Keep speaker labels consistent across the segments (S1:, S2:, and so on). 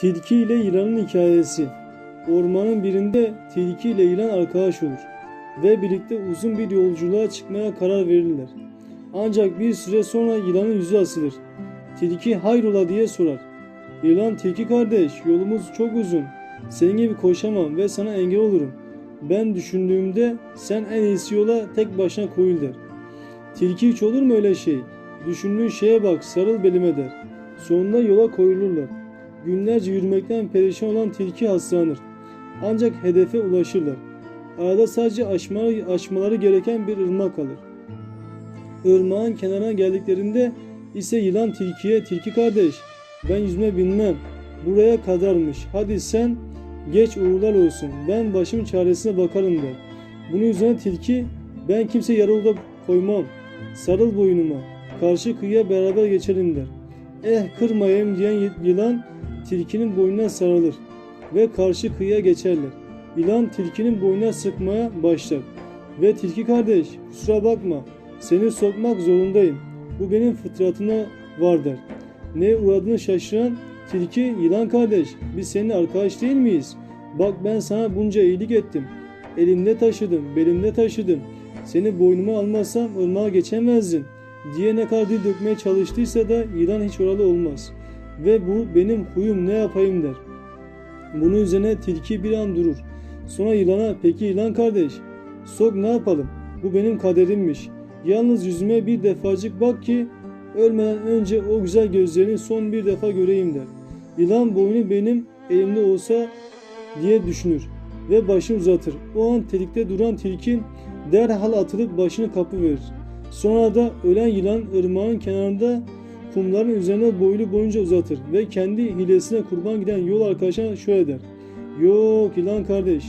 S1: Tilki ile yılanın hikayesi. Ormanın birinde tilki ile yılan arkadaş olur ve birlikte uzun bir yolculuğa çıkmaya karar verirler. Ancak bir süre sonra yılanın yüzü asılır. Tilki hayrola diye sorar. Yılan tilki kardeş yolumuz çok uzun. Senin gibi koşamam ve sana engel olurum. Ben düşündüğümde sen en iyisi yola tek başına koyul der. Tilki hiç olur mu öyle şey? Düşündüğün şeye bak sarıl belime der. Sonunda yola koyulurlar. Günlerce yürümekten perişan olan tilki hastalanır. Ancak hedefe ulaşırlar. Arada sadece aşmaları, aşmaları gereken bir ırmak kalır. Irmağın kenarına geldiklerinde ise yılan tilkiye tilki kardeş ben yüzme bilmem buraya kadarmış hadi sen geç uğurlar olsun ben başımın çaresine bakarım der. Bunun üzerine tilki ben kimse yarı yolda koymam sarıl boynuma karşı kıyıya beraber geçelim der. Eh kırmayayım diyen yılan tilkinin boynuna sarılır ve karşı kıyıya geçerler. Yılan tilkinin boynuna sıkmaya başlar ve tilki kardeş kusura bakma seni sokmak zorundayım. Bu benim fıtratıma var der. Ne uğradığını şaşıran tilki yılan kardeş biz seninle arkadaş değil miyiz? Bak ben sana bunca iyilik ettim. Elimde taşıdım, belimde taşıdım. Seni boynuma almazsam ırmağa geçemezdin diye ne kadar dil dökmeye çalıştıysa da yılan hiç oralı olmaz. Ve bu benim huyum ne yapayım der. Bunun üzerine tilki bir an durur. Sonra yılana peki yılan kardeş sok ne yapalım bu benim kaderimmiş. Yalnız yüzüme bir defacık bak ki ölmeden önce o güzel gözlerini son bir defa göreyim der. Yılan boynu benim elimde olsa diye düşünür ve başını uzatır. O an telikte duran tilki derhal atılıp başını kapı verir. Sonra da ölen yılan ırmağın kenarında kumların üzerine boylu boyunca uzatır ve kendi hilesine kurban giden yol arkadaşına şöyle der. Yok yılan kardeş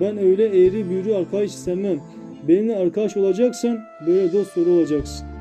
S1: ben öyle eğri büğrü arkadaş istemem. Benimle arkadaş olacaksan böyle dost olacaksın.